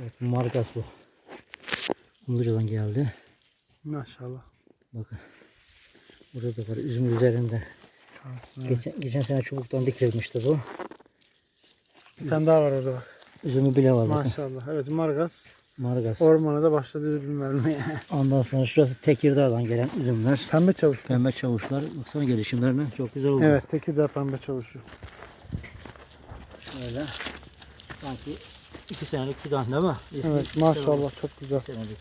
Evet, margas bu. Kumluca'dan geldi. Maşallah. Bakın. Burada da var üzüm üzerinde. Bak. Geçen, geçen sene çubuktan dikilmişti bu. Bir tane daha var orada bak. Üzümü bile var bakın. Maşallah. Evet margas. Margas. Ormana da başladı ürün vermeye. Ondan sonra şurası Tekirdağ'dan gelen üzümler. Pembe çavuş. Pembe çavuşlar. Baksana gelişimlerine çok güzel oldu. Evet Tekirdağ pembe çavuşu. Şöyle. Sanki iki senelik fidan değil mi? Evet iki oldu. maşallah çok güzel. Senelik.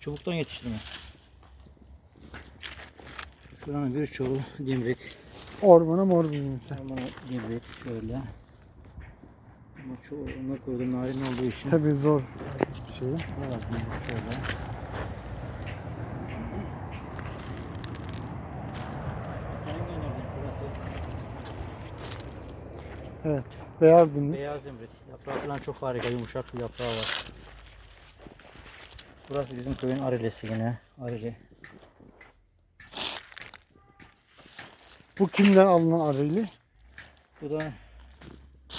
Çubuktan yetiştirme. Şuranın bir çoğu dimrit. Ormana mor bilmem. Ama dimrit şöyle. Ama çoğu ona koydum narin olduğu için. Tabii zor bir şey. Evet, şöyle. Evet. Beyaz dimdik. Beyaz zümrüt. Yaprağı falan çok harika yumuşak bir yaprağı var. Burası bizim köyün arilesi yine. Arili. Bu kimden alınan araylı? Bu da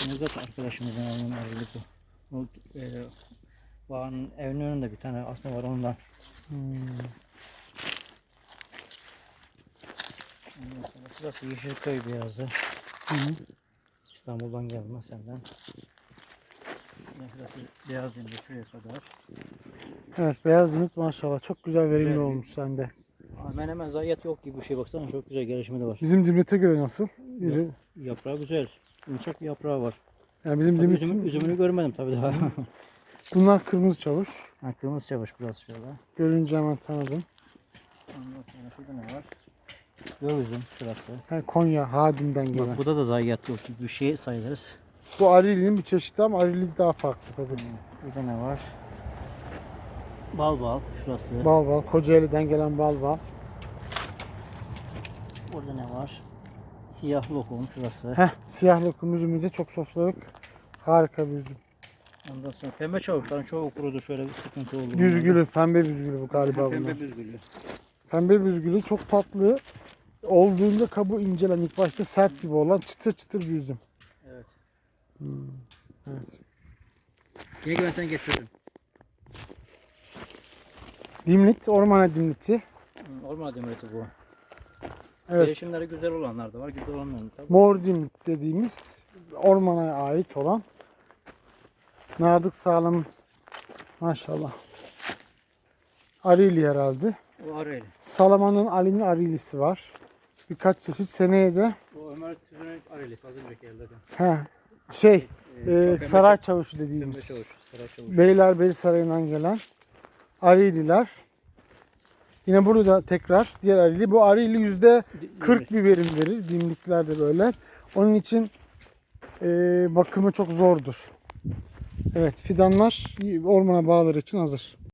Nevzat arkadaşımızın alınan arili bu. O, e, bağın evinin önünde bir tane asma var ondan. Hmm. Burası Yeşilköy beyazı. Hı hı. İstanbul'dan gelme senden. Burası beyaz zümrüt şuraya kadar. Evet beyaz dimdik maşallah çok güzel verimli Güzel. olmuş sende. Hemen hemen zayiat yok gibi bir şey baksana çok güzel gelişimi de var. Bizim dimdite göre nasıl? İri. Yaprağı güzel. Yumuşak bir yaprağı var. Yani bizim Tabii üzüm, üzümünü görmedim tabii daha. bunlar kırmızı çavuş. ha, kırmızı çavuş burası şöyle. Görünce hemen tanıdım. Ondan sonra şurada ne var? Üzüm şurası. Ha, Konya Hadim'den gelen. Bak burada da zayiat yok. Bir şey sayılırız. Bu Arili'nin bir çeşidi ama Arili daha farklı tabii. Burada ne var? Bal bal şurası. Bal bal. Kocaeli'den gelen bal bal. Burada ne var? Siyah lokum şurası. Heh, siyah lokum üzümü de çok sofladık. Harika bir üzüm. Ondan sonra pembe çavuşların çoğu kurudu şöyle bir sıkıntı oldu. Büzgülü, pembe büzgülü bu galiba bunlar. Pembe büzgülü. Pembe büzgülü çok tatlı. Olduğunda kabuğu incelen ilk başta sert gibi olan çıtır çıtır bir üzüm. Evet. Hmm, Evet. Gel ben sana getiririm. Dimlit, ormana dimliti. Hı, Orman demireti bu. Evet. Gelişimleri güzel olanlar da var, güzel olmayan tabii. Mor dimlit dediğimiz ormana ait olan Nadık Sağlam maşallah. Arili herhalde. O Areli. Salaman'ın Ali'nin Arilisi var. Birkaç çeşit seneye de O Ömer Tüzün'ün Arelisi az önceki elde. he, şey Ee, e, pembe saray çavuş- çavuşu dediğimiz çavuş, saray çavuş. Beylerbeyi Sarayı'ndan gelen Arililer. Yine burada tekrar diğer Arili. Bu Arili yüzde 40 bir verim verir. Dimlikler de böyle. Onun için e, bakımı çok zordur. Evet fidanlar ormana bağları için hazır.